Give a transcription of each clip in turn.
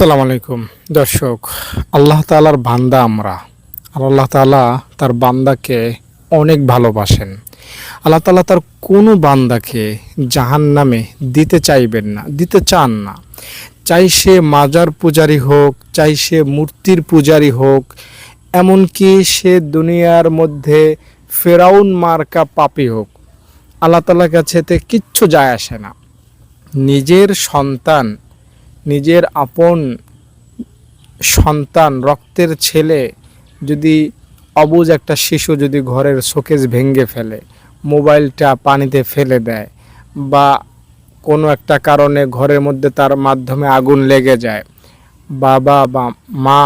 আসসালামু আলাইকুম। দর্শক, আল্লাহ তালার বান্দা আমরা। আর আল্লাহ তালা তার বান্দাকে অনেক ভালোবাসেন। আল্লাহ তালা তার কোনো বান্দাকে জাহান নামে দিতে চাইবেন না, দিতে চান না। চাই সে মাজার পূজারি হোক, চাই সে মূর্তির পূজারি হোক, এমনকি সে দুনিয়ার মধ্যে ফেরাউন মার্কা পাপি হোক। আল্লাহ তালার কাছে কিচ্ছু যায় আসে না। নিজের সন্তান নিজের আপন সন্তান, রক্তের ছেলে যদি অবুজ একটা শিশু যদি ঘরের শোকেস ভেঙে ফেলে, মোবাইলটা পানিতে ফেলে দেয় বা কোনো একটা কারণে ঘরের মধ্যে তার মাধ্যমে আগুন লেগে যায়, বাবা বা মা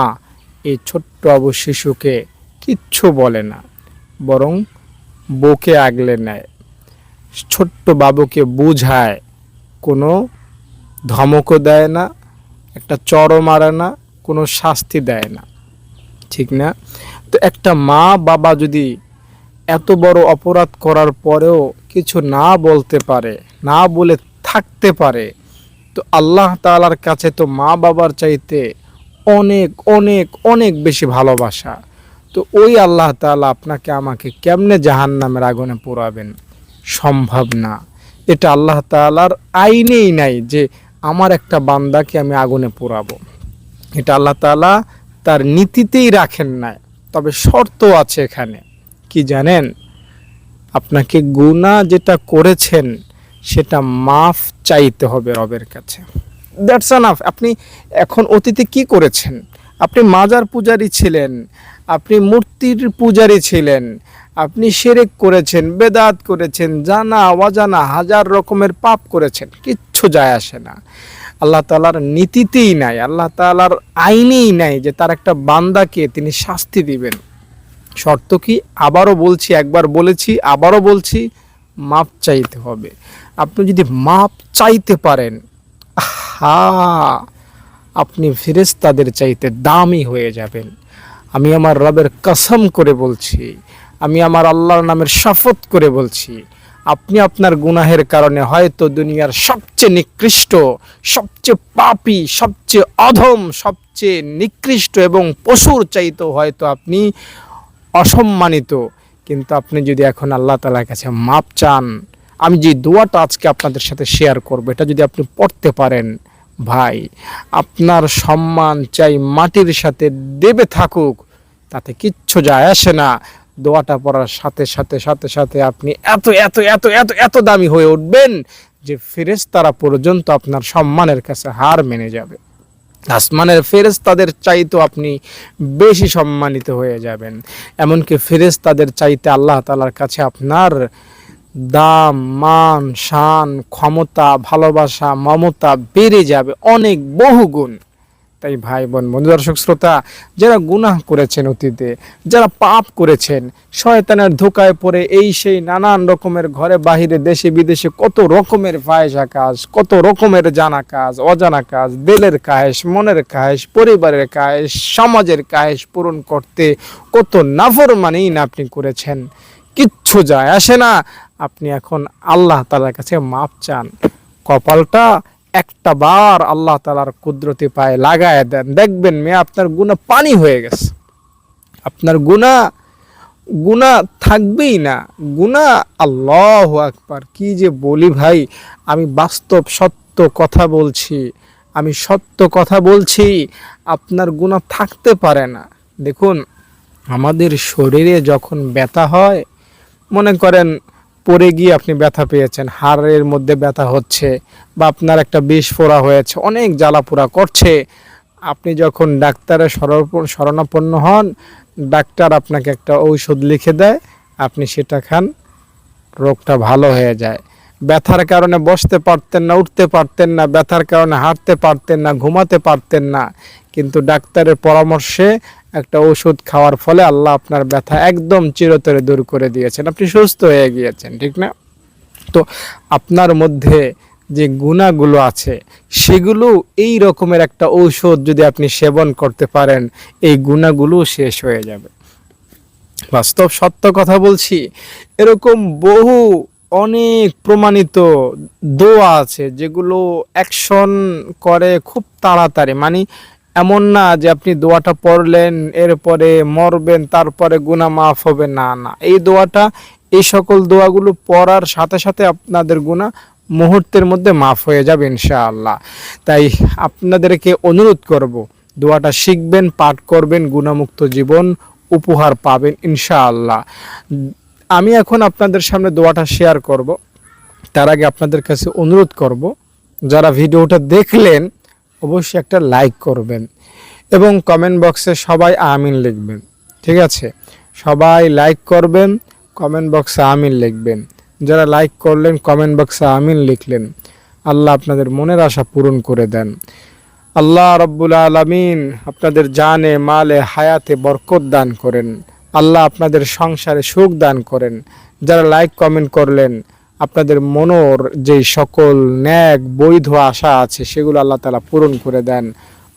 এই ছোট্ট অবু শিশুকে কিচ্ছু বলে না, বরং বউকে আগলে নেয়। ছোট্ট বাবুকে বুঝায় কোনো ধমকও দেয় না, একটা চরও মারে না, কোনো শাস্তি দেয় না। ঠিক না? তো একটা মা বাবা যদি এত বড় অপরাধ করার পরেও কিছু না বলতে পারে, না বলে থাকতে পারে, তো আল্লাহ তাআলার কাছে তো মা বাবার চাইতে অনেক অনেক অনেক বেশি ভালোবাসা। তো ওই আল্লাহ তাআলা আপনাকে আমাকে কেমনে জাহান্নামের আগুনে পোড়াবেন? সম্ভব না। এটা আল্লাহ তাআলার আইনেই নাই যে আমার একটা বান্দাকে আমি আগুনে পোড়াবো। এটা আল্লাহ তাআলা তার নীতিতেই রাখেন নাই, তবে শর্ত আছে এখানে। কি জানেন? আপনাকে গুনাহ যেটা করেছেন, সেটা মাফ চাইতে হবে রবের কাছে। দ্যাটস আনাফ আপনি এখন অতীতে কি করেছেন? আপনি মাজার পূজারী ছিলেন, আপনি মূর্তির পূজারী ছিলেন, আপনি সেরেক করেছেন, বেদাত করেছেন, জানা, অজানা, হাজার রকমের পাপ করেছেন, কিচ্ছু যায় আসে না। আল্লাহ তালার নীতিতেই নাই, আল্লাহ তালার আইনেই নাই যে তার একটা বান্দাকে তিনি শাস্তি দিবেন। শর্ত কি? আবারও বলছি, একবার বলেছি, আবারও বলছি, মাপ চাইতে হবে। আপনি যদি মাপ চাইতে পারেন হা আপনি ফেরেশতাদের চাইতে দামি হয়ে যাবেন। আমি আমার রবের কসম করে বলছি, আমি আমার আল্লাহর নামের শপথ করে বলছি আপনি আপনার গুনাহের কারণে হয়তো দুনিয়ার সবচেয়ে নিকৃষ্ট, সবচেয়ে পাপী, সবচেয়ে অধম, সবচেয়ে নিকৃষ্ট এবং পশুর চাইতেও হয়তো আপনি অসম্মানিত। কিন্তু আপনি যদি এখন আল্লাহ তালার কাছে মাপ চান, আমি যে দোয়াটা আজকে আপনাদের সাথে শেয়ার করব, এটা যদি আপনি পড়তে পারেন, ভাই, আপনার সম্মান চাই মাটির সাথে দেবে থাকুক, তাতে কিচ্ছু যায় আসে না। দোয়াটা পড়ার সাথে সাথে সাথে সাথে আপনি এত এত এত এত এত দামি হয়ে উঠবেন যে ফেরেশতারা পর্যন্ত আপনার সম্মানের কাছে হার মেনে যাবে। আসমানের ফেরেশতাদের চাইতেও আপনি বেশি সম্মানিত হয়ে যাবেন। এমনকি ফেরেশতাদের চাইতে আল্লাহ তালার কাছে আপনার দাম, মান, শান, ক্ষমতা, ভালোবাসা, মমতা বেড়ে যাবে অনেক বহুগুণ। তাই ভাই বোন বন্ধু দর্শক, শ্রোতা, যারা গুনাহ করেছেন অতীতে, যারা পাপ করেছেন, শয়তানের ধোকায় পড়ে এই সেই নানান রকমের ঘরে বাহিরে দেশে বিদেশে কত রকমের ফায়সা কাজ, কত রকমের জানা কাজ, অজানা কাজ, দিলের কায়েস মনের কায়েস পরিবারের কায়েস সমাজের কায়েস পূরণ করতে কত নাফরমানেই না আপনি করেছেন। কিচ্ছু যায় আসে না। আপনি এখন আল্লাহ তালার কাছে মাপ চান। কপালটা একটা বার আল্লাহ তালার কুদরতি পায়ে লাগায় দেন। দেখবেন মেয়ে, আপনার গুণা পানি হয়ে গেছে। আপনার গুণা গুণা থাকবেই না। গুণা আল্লাহ আকবার। কি যে বলি ভাই, আমি বাস্তব সত্য কথা বলছি। আমি সত্য কথা বলছি, আপনার গুণা থাকতে পারে না। দেখুন, আমাদের শরীরে যখন ব্যথা হয়, মনে করেন পড়ে গিয়ে আপনি ব্যথা পেয়েছেন, হাড়ের মধ্যে ব্যথা হচ্ছে বা আপনার একটা বিষ ফোড়া হয়েছে, অনেক জ্বালাপোড়া করছে, আপনি যখন ডাক্তারের শরণ- শরণাপন্ন হন, ডাক্তার আপনাকে একটা ঔষধ লিখে দেয়, আপনি সেটা খান, রোগটা ভালো হয়ে যায়। ব্যথার কারণে বসতে পারতেন না, উঠতে পারতেন না, ব্যথার কারণে হাঁটতে পারতেন না, ঘুমাতে পারতেন না, কিন্তু ডাক্তারের পরামর্শে একটা ওষুধ খাওয়ার ফলে আল্লাহ আপনার ব্যথা একদম চিরতরে দূর করে দিয়েছেন। আপনি সুস্থ হয়ে গিয়েছেন, ঠিক না? তো আপনার মধ্যে যে গুণাগুলো আছে, সেগুলো এই রকমের একটা ঔষধ যদি আপনি সেবন করতে পারেন, এই গুণাগুলো শেষ হয়ে যাবে। বাস্তব সত্য কথা বলছি, এরকম বহু অনেক প্রমাণিত দোয়া আছে যেগুলো অ্যাকশন করে খুব তাড়াতাড়ি। মানে এমন না যে আপনি দোয়াটা পড়লেন, এরপরে মরবেন, তারপরে গুনাহ মাফ হবে। না না। এই দোয়াটা, এই সকল দোয়াগুলো পড়ার সাথে সাথে আপনাদের গুনাহ মুহূর্তের মধ্যে মাফ হয়ে যাবে ইনশাআল্লাহ। তাই আপনাদেরকে অনুরোধ করব, দোয়াটা শিখবেন, পাঠ করবেন গুণামুক্ত জীবন উপহার পাবেন ইনশাআল্লাহ। আমি এখন আপনাদের সামনে দোয়াটা শেয়ার করব। তার আগে আপনাদের কাছে অনুরোধ করব, যারা ভিডিওটা দেখলেন অবশ্যই একটা লাইক করবেন এবং কমেন্ট বক্সে সবাই আমিন লিখবেন, ঠিক আছে? সবাই লাইক করবেন কমেন্ট বক্সে আমিন লিখবেন। যারা লাইক করলেন কমেন্ট বক্সে আমিন লিখলেন। আল্লাহ আপনাদের মনের আশা পূরণ করে দেন। আল্লাহ রব্বুল আলমিন আপনাদের জানে, মালে, হায়াতে বরকত দান করেন। আল্লাহ আপনাদের সংসারে সুখ দান করেন। যারা লাইক কমেন্ট করলেন আপনাদের মনোর যে সকল ন্যাক, বৈধ আশা আছে, সেগুলো আল্লাহ তালা পূরণ করে দেন।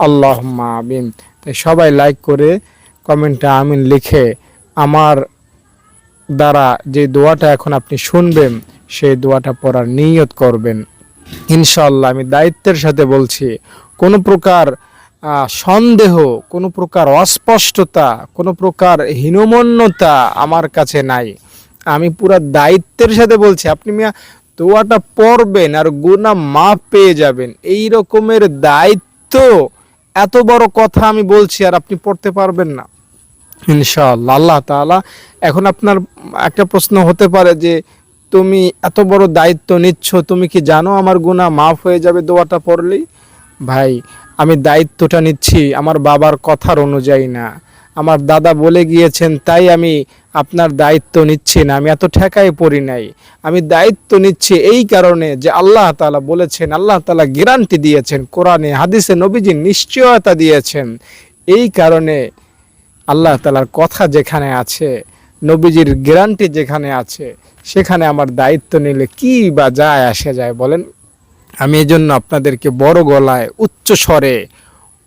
আল্লাহ আমিন। তাই সবাই লাইক করে কমেন্টে আমিন লিখে আমার দ্বারা যে দোয়াটা এখন আপনি শুনবেন, সেই দোয়াটা পড়ার নিয়ত করবেন। ইনশাল্লাহ আমি দায়িত্বের সাথে বলছি, কোনো প্রকার সন্দেহ, কোনো প্রকার অস্পষ্টতা, কোনো প্রকার হীনমন্যতা আমার কাছে নাই। আমি পুরা দায়িত্বের সাথে বলছি, আপনি মিয়া দোয়াটা পড়বেন আর গুনাহ মাপ পেয়ে যাবেন। এই রকমের দায়িত্ব, এত বড় কথা আমি বলছি আর আপনি পড়তে পারবেন না। ইনশাআল্লাহ, আল্লাহ তাআলা এখন আপনার একটা প্রশ্ন হতে পারে যে, তুমি এত বড় দায়িত্ব নিচ্ছ, তুমি কি জানো আমার গুনাহ মাফ হয়ে যাবে দোয়াটা পড়লেই? ভাই, আমি দায়িত্বটা নিচ্ছি আমার বাবার কথার অনুযায়ী না। আমার দাদা বলে গিয়েছেন, তাই আমি আপনার দায়িত্ব নিচ্ছি না, আমি এত ঠেকায় পড়ি নাই। আমি দায়িত্ব নিচ্ছি এই কারণে যে আল্লাহ তালা বলেছেন, আল্লাহ তালা গ্যারান্টি দিয়েছেন, কোরআনে, হাদিসে নবীজি নিশ্চয়তা দিয়েছেন। এই কারণে আল্লাহ তালার কথা যেখানে আছে, নবীজির গ্যারান্টি যেখানে আছে, সেখানে আমার দায়িত্ব নিলে কি বা যায় আসে যায় বলেন। আমি এই জন্য আপনাদেরকে বড় গলায়, উচ্চ স্বরে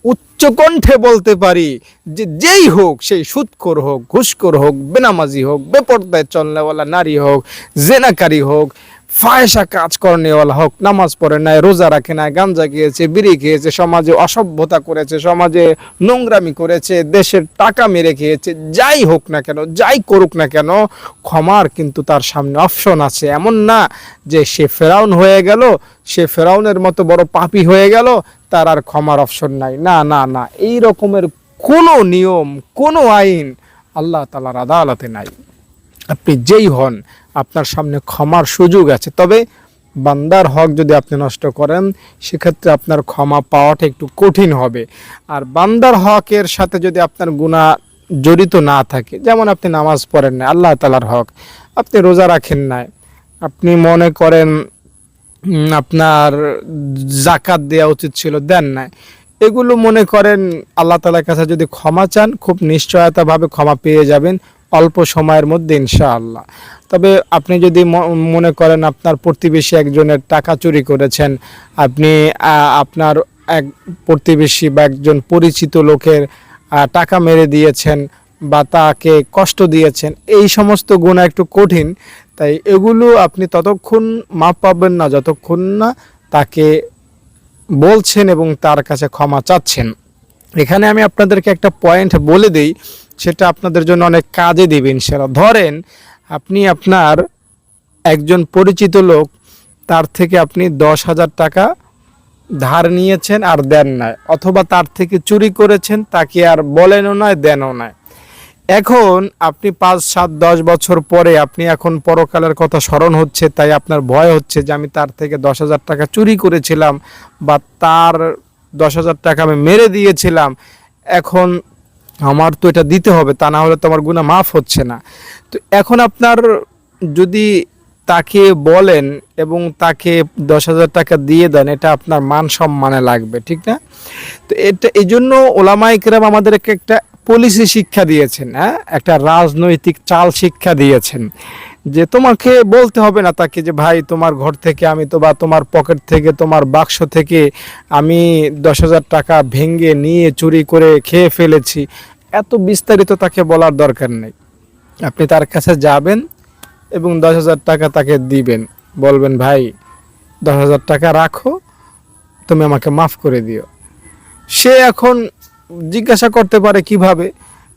উচ্চ কণ্ঠে বলতে পারি, যে যেই হোক, সেই সুৎখোর হোক, ঘুষখোর হোক, বেনামাজি হোক, বেপর্দায় চলনেওয়ালা নারী হোক, জেনাকারী হোক ফায়সা কাজ করনেওয়ালা হোক, নামাজ পড়ে নাই, রোজা রাখে নাই, গাঞ্জা খেয়েছে, বিড়ি খেয়েছে, সমাজে অসভ্যতা করেছে, সমাজে নোংরামি করেছে, দেশের টাকা মেরে খেয়েছে, যাই হোক না কেন, যাই করুক না কেন, ক্ষমার কিন্তু তার সামনে অপশন আছে। এমন না যে সে ফেরাউন হয়ে গেল, সে ফেরাউনের মতো বড় পাপি হয়ে গেল তার আর ক্ষমার অপশন নাই। না না না, এই রকমের কোনো নিয়ম, কোনো আইন আল্লাহ তালার আদালতে নাই। আপনি যেই হন, আপনার সামনে ক্ষমার সুযোগ আছে। তবে বান্দার হক যদি আপনি নষ্ট করেন, সেক্ষেত্রে আপনার ক্ষমা পাওয়াটা একটু কঠিন হবে। আর বান্দার হকের সাথে যদি আপনার গুণা জড়িত না থাকে, যেমন আপনি নামাজ পড়েন না আল্লাহ তালার হক, আপনি রোজা রাখেন না আপনি মনে করেন আপনার জাকাত দেওয়া উচিত ছিল, দেন নাই। এগুলো মনে করেন আল্লাহ তালার কাছে যদি ক্ষমা চান, খুব নিশ্চয়তাভাবে ক্ষমা পেয়ে যাবেন অল্প সময়ের মধ্যে, ইনশাআল্লাহ। তবে আপনি যদি মনে করেন আপনার প্রতিবেশী একজনের টাকা চুরি করেছেন, আপনি আপনার এক প্রতিবেশী বা একজন পরিচিত লোকের টাকা মেরে দিয়েছেন বা তাকে কষ্ট দিয়েছেন, এই সমস্ত গুণা একটু কঠিন। তাই এগুলো আপনি ততক্ষণ মাপ পাবেন না, যতক্ষণ না তাকে বলছেন এবং তার কাছে ক্ষমা চাচ্ছেন। এখানে আমি আপনাদেরকে একটা পয়েন্ট বলে দিই, সেটা আপনাদের জন্য অনেক কাজে দেবে ইনশাআল্লাহ। ধরেন, আপনি আপনার একজন পরিচিত লোক, তার থেকে আপনি দশ হাজার টাকা ধার নিয়েছেন আর দেন নাই, অথবা তার থেকে চুরি করেছেন, তাকে আর বলেনও নয় দেনও নয় এখন আপনি পাঁচ, সাত, দশ বছর পরে আপনি এখন পরকালের কথা স্মরণ হচ্ছে, তাই আপনার ভয় হচ্ছে যে আমি তার থেকে দশ হাজার টাকা চুরি করেছিলাম বা তার দশ হাজার টাকা আমি মেরে দিয়েছিলাম। এখন আমার তো এটা দিতে হবে, তা না হলে তো আমার গুণা মাফ হচ্ছে না। তো এখন আপনার যদি তাকে বলেন এবং তাকে দশ হাজার টাকা দিয়ে দেন, এটা আপনার মান সম্মানে লাগবে, ঠিক না? তো এটা এই জন্য ওলামাইকরাম আমাদেরকে একটা পলিসি শিক্ষা দিয়েছেন হ্যাঁ? একটা রাজনৈতিক চাল শিক্ষা দিয়েছেন, যে তোমাকে বলতে হবে না তাকে যে, ভাই, তোমার ঘর থেকে আমি তো বা তোমার পকেট থেকে, তোমার বাক্স থেকে আমি দশ হাজার টাকা ভেঙে নিয়ে চুরি করে খেয়ে ফেলেছি। এত বিস্তারিত তাকে বলার দরকার নেই। আপনি তার কাছে যাবেন এবং দশ হাজার টাকা তাকে দিবেন। বলবেন, ভাই, দশ হাজার টাকা রাখো, তুমি আমাকে মাফ করে দিও। সে এখন জিজ্ঞাসা করতে পারে কীভাবে?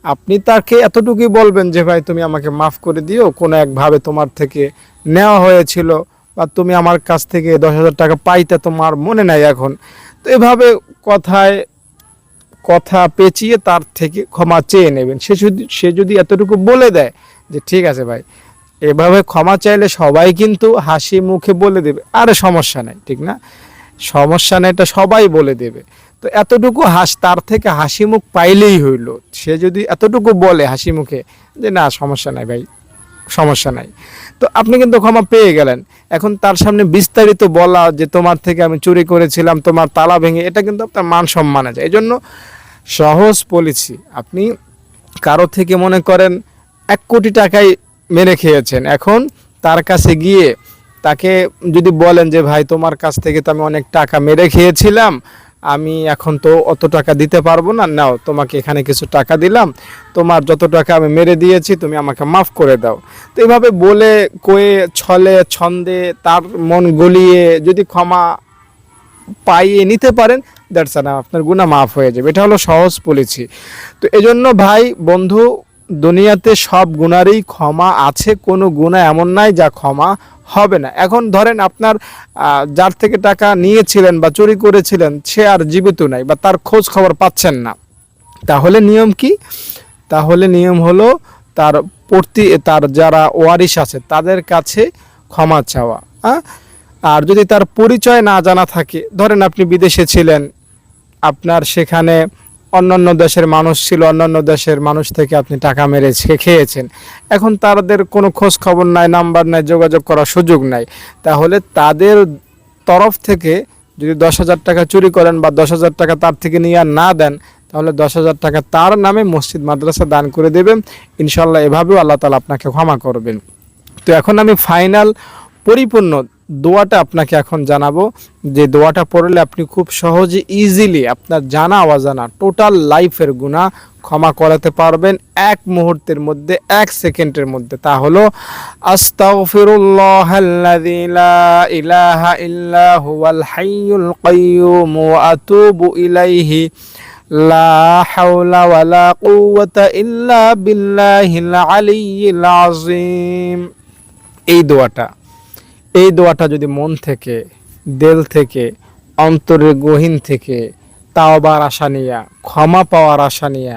আপনি তাকে এতটুকুই বলবেন যে, ভাই, তুমি আমাকে মাফ করে দিও। কোনো একভাবে তোমার থেকে নেওয়া হয়েছিল বা তুমি আমার কাছ থেকে দশ হাজার টাকা পাইতে তোমার মনে নাই এখন। তো এভাবে কথায়, কথা পেঁচিয়ে তার থেকে ক্ষমা চেয়ে নেবেন। সে যদি সে যদি এতটুকু বলে দেয় যে, ঠিক আছে ভাই। এভাবে ক্ষমা চাইলে সবাই কিন্তু হাসি মুখে বলে দেবে। আরে সমস্যা নাই, ঠিক না? সমস্যা নেই এটা সবাই বলে দেবে। তো এতটুকু হাস, তার থেকে হাসি মুখ পাইলেই হইল। সে যদি এতটুকু বলে হাসি মুখে যে, না, সমস্যা নাই ভাই, সমস্যা নাই। তো আপনি কিন্তু ক্ষমা পেয়ে গেলেন। এখন তার সামনে বিস্তারিত বলা যে, তোমার থেকে আমি চুরি করেছিলাম, তোমার তালা ভেঙে, এটা কিন্তু আপনার মান সম্মান আছে এই জন্য সহজ পলিসি। আপনি কারও থেকে মনে করেন এক কোটি টাকাই মেরে খেয়েছেন। এখন তার কাছে গিয়ে তাকে যদি বলেন যে, ভাই, তোমার কাছ থেকে তো আমি অনেক টাকা মেরে খেয়েছিলাম আমি এখন তো অত টাকা দিতে পারব না। নাও, তোমাকে এখানে কিছু টাকা দিলাম। তোমার যত টাকা আমি মেরে দিয়েছি, তুমি আমাকে মাফ করে দাও। তো এইভাবে বলে, কয়ে, ছলে, ছন্দে, তার মন গলিয়ে যদি ক্ষমা পাইয়ে নিতে পারেন, দ্যাটস না আপনার গুণা মাফ হয়ে যাবে। এটা হলো সহজ পলিসি। তো এজন্য ভাই, বন্ধু, দুনিয়াতে সব গুণারই ক্ষমা আছে, কোনো গুণা এমন নাই যা ক্ষমা হবে না। এখন ধরেন আপনার যার থেকে টাকা নিয়েছিলেন বা চুরি করেছিলেন, সে আর জীবিত নাই বা তার খোঁজ খবর পাচ্ছেন না। তাহলে নিয়ম কি? তাহলে নিয়ম হলো তার প্রতি তার যারা ওয়ারিশ আছে, তাদের কাছে ক্ষমা চাওয়া হ্যাঁ আর যদি তার পরিচয় না জানা থাকে, ধরেন আপনি বিদেশে ছিলেন, আপনার সেখানে অন্যান্য দেশের মানুষ ছিল, অন্যান্য দেশের মানুষ থেকে আপনি টাকা মেরে খেয়েছেন। এখন তাদের কোনো খোঁজ খবর নাই, নাম্বার নাই, যোগাযোগ করার সুযোগ নাই। তাহলে তাদের তরফ থেকে যদি দশ হাজার টাকা চুরি করেন বা দশ হাজার টাকা তার থেকে নিয়ে আর না দেন, তাহলে দশ হাজার টাকা তার নামে মসজিদ, মাদ্রাসা দান করে দেবেন। ইনশাল্লাহ এভাবেও আল্লাহ তালা আপনাকে ক্ষমা করবেন। তো এখন আমি ফাইনাল, পরিপূর্ণ দোয়াটা আপনাকে এখন জানাব যে দোয়াটা পড়লে আপনি খুব সহজে ইজিলি আপনার জানা অজানা টোটাল লাইফের গুণা ক্ষমা করাতে পারবেন এক মুহূর্তের মধ্যে, এক সেকেন্ডের মধ্যে। তা হলো ইলাইহি, লা এই দোয়াটা এই দোয়াটা যদি মন থেকে, দেল থেকে, অন্তরের গহীন থেকে তাওবার আশা নিয়া, ক্ষমা পাওয়ার আশা নিয়া,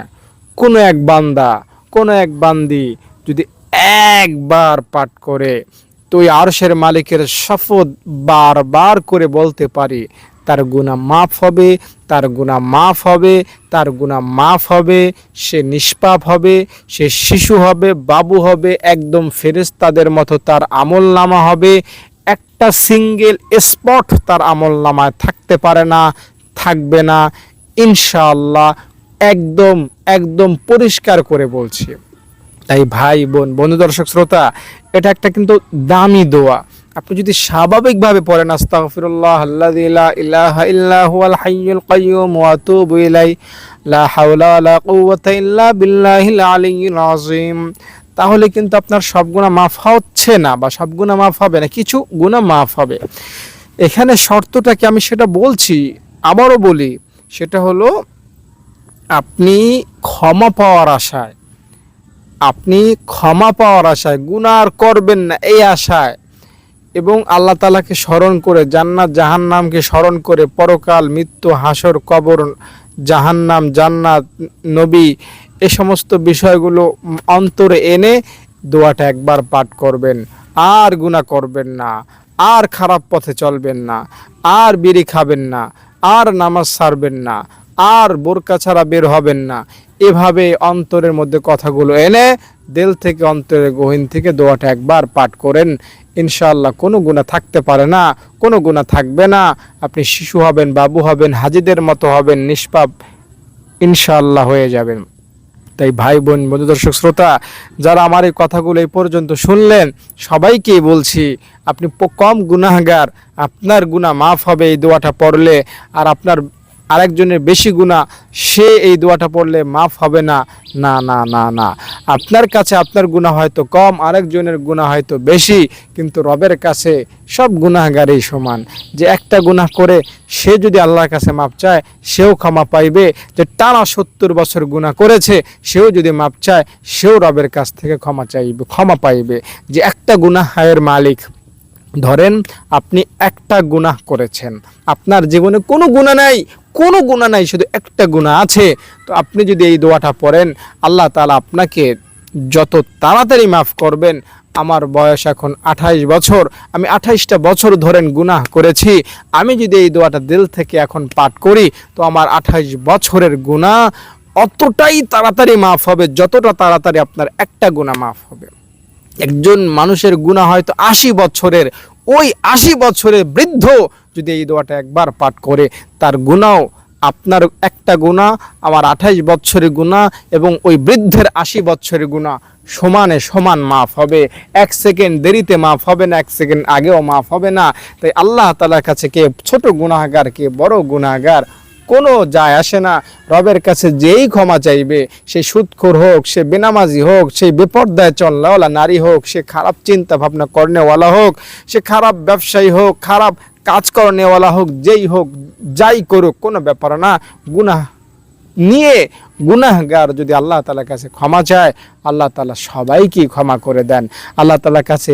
কোনো এক বান্দা, কোনো এক বান্দি যদি একবার পাঠ করে, তুই আরশের মালিকের শপথ বারবার করে বলতে পারি তার গুণা মাফ হবে, তার গুণা মাফ হবে, তার গুণা মাফ হবে, সে নিষ্পাপ হবে, সে শিশু হবে, বাবু হবে, একদম ফেরেশতাদের মতো তার আমল নামা হবে। একটা সিঙ্গেল স্পট তার আমল নামায় থাকতে পারে না, থাকবে না। ইনশাআল্লাহ একদম একদম পরিষ্কার করে বলছি। তাই ভাই বোন, বন্ধু দর্শক, শ্রোতা, এটা একটা কিন্তু দামি দোয়া। আপনি যদি স্বাভাবিকভাবে পড়েন, আস্তাগফিরুল্লাহ আল্লাযী লা ইলাহা ইল্লা হুয়াল হাইয়ুল কাইয়্যুম ওয়া আতুবু ইলাই লা হাওলা ওয়ালা কুওয়াতা ইল্লা বিল্লাহিল আলিয়্যিল আযীম। তাহলে কিন্তু আপনার সব গুণা মাফ হচ্ছে না বা সব গুণা মাফ হবে না, কিছু গুণা মাফ হবে। এখানে শর্তটা কি আমি সেটা বলছি, আবারও বলি, সেটা হলো আপনি ক্ষমা পাওয়ার আশায়, আপনি ক্ষমা পাওয়ার আশায় গুনার করবেন না এই আশায় এবং আল্লাহ তালাকে স্মরণ করে, জান্নাত জাহান্নামকে স্মরণ করে, পরকাল, মৃত্যু, হাসর, কবর, জাহান্নাম, জান্নাত, নবী, এ সমস্ত বিষয়গুলো অন্তরে এনে দোয়াটা একবার পাঠ করবেন। আর গুনাহ করবেন না, আর খারাপ পথে চলবেন না, আর বিড়ি খাবেন না, আর নামাজ সারবেন না, আর বোরকা ছাড়া বের হবেন না। এভাবে অন্তরের মধ্যে কথাগুলো এনে দিল থেকে অন্তরের গহীন থেকে দোয়াটা একবার পাঠ করেন। ইনশাআল্লাহ কোনো গুণা থাকতে পারে না, কোনো গুণা থাকবে না। আপনি শিশু হবেন, বাবু হবেন, হাজিদের মতো হবেন, নিষ্পাপ ইনশাআল্লাহ হয়ে যাবেন। তাই ভাই, বোন, বন্ধু, দর্শক, শ্রোতা, যারা আমার এই কথাগুলো এই পর্যন্ত শুনলেন, সবাইকেই বলছি, আপনি কম গুনাহগার, আপনার গুনাহ মাফ হবে এই দোয়াটা পড়লে, আর আপনার আরেকজনের বেশি গুণা সে এই দোয়াটা পড়লে মাফ হবে না। না না না না। আপনার কাছে আপনার গুণা হয়তো কম, আরেকজনের গুণা হয়তো বেশি, কিন্তু রবের কাছে সব গুনাহগারই সমান। যে একটা গুনাহ করে সে যদি আল্লাহর কাছে মাপ চায়, সেও ক্ষমা পাইবে। যে টানা সত্তর বছর গুনাহ করেছে, সেও যদি মাপ চায়, সেও রবের কাছ থেকে ক্ষমা চাইবে, ক্ষমা পাইবে। যে একটা গুনাহের মালিক, ধরেন আপনি একটা গুনাহ করেছেন। আপনার জীবনে কোনো গুণা নাই কোনো গুণা নাই, শুধু একটা গুণা আছে। তো আপনি যদি এই দোয়াটা পড়েন, আল্লাহ তালা আপনাকে যত তাড়াতাড়ি মাফ করবেন, আমার বয়স এখন আঠাইশ বছর, আমি আঠাইশটা বছর ধরেন গুনাহ করেছি, আমি যদি এই দোয়াটা দিল থেকে এখন পাঠ করি, তো আমার আঠাইশ বছরের গুনাহ অতটাই তাড়াতাড়ি মাফ হবে, যতটা তাড়াতাড়ি আপনার একটা গুণা মাফ হবে। একজন মানুষের গুণা হয়তো আশি বছরের, ওই আশি বছরের বৃদ্ধ যদি এই দোয়াটা একবার পাঠ করে তার গুণাও, আপনার একটা গুণা, আমার আঠাইশ বছরের গুণা এবং ওই বৃদ্ধের আশি বছরের গুণা সমানে সমান মাফ হবে। এক সেকেন্ড দেরিতে মাফ হবে না, এক সেকেন্ড আগেও মাফ হবে না। তাই আল্লাহ তালার কাছে কে ছোট গুণাগার কে বড় গুণাগার কোনো যায় আসে না। রবের কাছে যেই ক্ষমা চাইবে, সে সুদখোর হোক, সে বেনামাজি হোক সেই বেপর্দায় চলনেওয়ালা নারী হোক, সে খারাপ চিন্তা ভাবনা করনেওয়ালা হোক, সে খারাপ ব্যবসায়ী হোক, খারাপ কাজ করনেওয়ালা হোক, যেই হোক, যাই করুক, কোনো ব্যাপার না। গুনাহ নিয়ে গুনাহগার যদি আল্লাহ তালার কাছে ক্ষমা চায়, আল্লাহ তালা সবাইকে ক্ষমা করে দেন। আল্লাহ তালার কাছে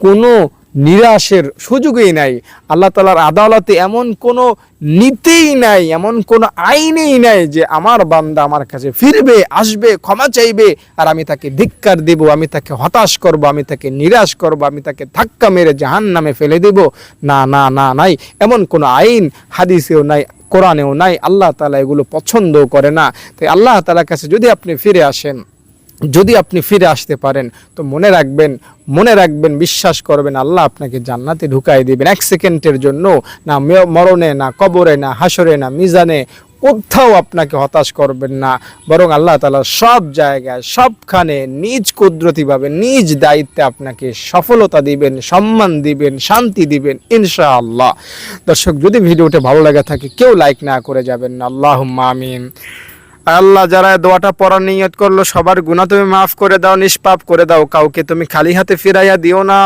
কোনো নিরাশের সুযোগই নাই। আল্লাহ তালার আদালতে এমন কোনো নীতিই নাই, এমন কোনো আইনেই নাই যে আমার বান্দা আমার কাছে ফিরবে, আসবে, ক্ষমা চাইবে আর আমি তাকে ধিক্কার দেব, আমি তাকে হতাশ করব, আমি তাকে নিরাশ করব, আমি তাকে ধাক্কা মেরে জাহান নামে ফেলে দেব। না না না, নাই। এমন কোনো আইন, হাদিসেও নাই, কোরআনেও নাই। আল্লাহ তালা এগুলো পছন্দও করে না। তাই আল্লাহ তালার কাছে যদি আপনি ফিরে আসেন যদি আপনি ফিরে আসতে পারেন, তো মনে রাখবেন মনে রাখবেন, বিশ্বাস করবেন, আল্লাহ আপনাকে জান্নাতে ঢুকাই দিবেন। এক সেকেন্ডের জন্য না মরণে, না কবরে, না হাসরে, না মিজানে কোথাও আপনাকে হতাশ করবেন না। বরং আল্লাহ তালা সব জায়গায়, সবখানে নিজ কুদরতিভাবে, নিজ দায়িত্বে আপনাকে সফলতা দিবেন, সম্মান দিবেন, শান্তি দিবেন, ইনশাআল্লাহ। দর্শক, যদি ভিডিওটা ভালো লাগে থাকে, কেউ লাইক না করে যাবেন আল্লাহ আমিন। আল্লাহ যারা দোয়াটা পড়ার নিয়ত করল, সবার গুনাহ তুমি মাফ করে দাও, নিষ্পাপ করে দাও, কাউকে তুমি খালি হাতে ফিরাইয়া দিও না।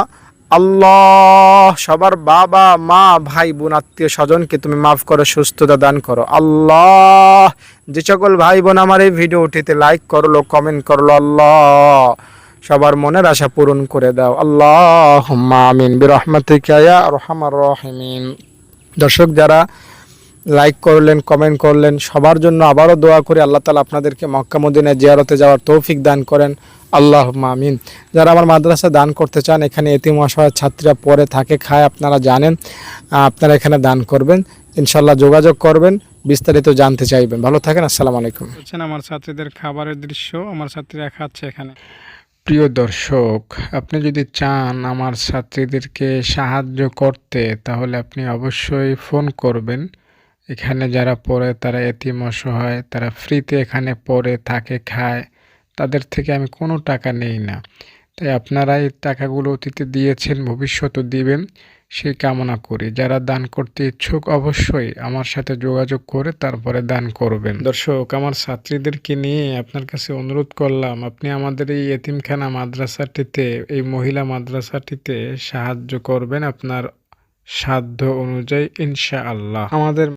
আল্লাহ, সবার বাবা, মা, ভাই, বোন, আত্মীয় স্বজনকে তুমি মাফ করো, সুস্থতা দান করো। আল্লাহ, যে সকল ভাই বোন আমার এই ভিডিও ভিডিওটিতে লাইক করল কমেন্ট করল, আল্লাহ, সবার মনের আশা পূরণ করে দাও। আল্লাহ আমিন। বিরহমাতিকা ইয়া আরহামার রাহিমিন। দর্শক যারা লাইক করলেন কমেন্ট করলেন সবার জন্য আবারও দোয়া করে আল্লাহ তালা আপনাদেরকে মক্কা মদিনায় জিয়ারতে যাওয়ার তৌফিক দান করেন। আল্লাহ মামিন যারা আমার মাদ্রাসা দান করতে চান এখানে এতিম অসহায় ছাত্রীরা পরে থাকে খায় আপনারা জানেন আপনারা এখানে দান করবেন। ইনশাল্লাহ যোগাযোগ করবেন বিস্তারিত জানতে চাইবেন। ভালো থাকেন আসসালামু আলাইকুম। আমার ছাত্রীদের খাবারের দৃশ্য আমার ছাত্রীরা খাচ্ছে এখানে। প্রিয় দর্শক আপনি যদি চান আমার ছাত্রীদেরকে সাহায্য করতে তাহলে আপনি অবশ্যই ফোন করবেন। এখানে যারা পড়ে, তারা এতিম অসহায়, তারা ফ্রিতে এখানে পড়ে, থাকে, খায়, তাদের থেকে আমি কোনো টাকা নেই না। তাই আপনারা এই টাকাগুলো অতীতে দিয়েছেন ভবিষ্যতে দিবেন সেই কামনা করি। যারা দান করতে ইচ্ছুক, অবশ্যই আমার সাথে যোগাযোগ করে তারপরে দান করবেন। দর্শক, আমার ছাত্রীদেরকে নিয়ে আপনার কাছে অনুরোধ করলাম, আপনি আমাদের এই এতিমখানা মাদ্রাসাটিতে, এই মহিলা মাদ্রাসাটিতে সাহায্য করবেন আপনার সাধ্য অনুযায়ী, ইনশাআল্লাহ। আমাদের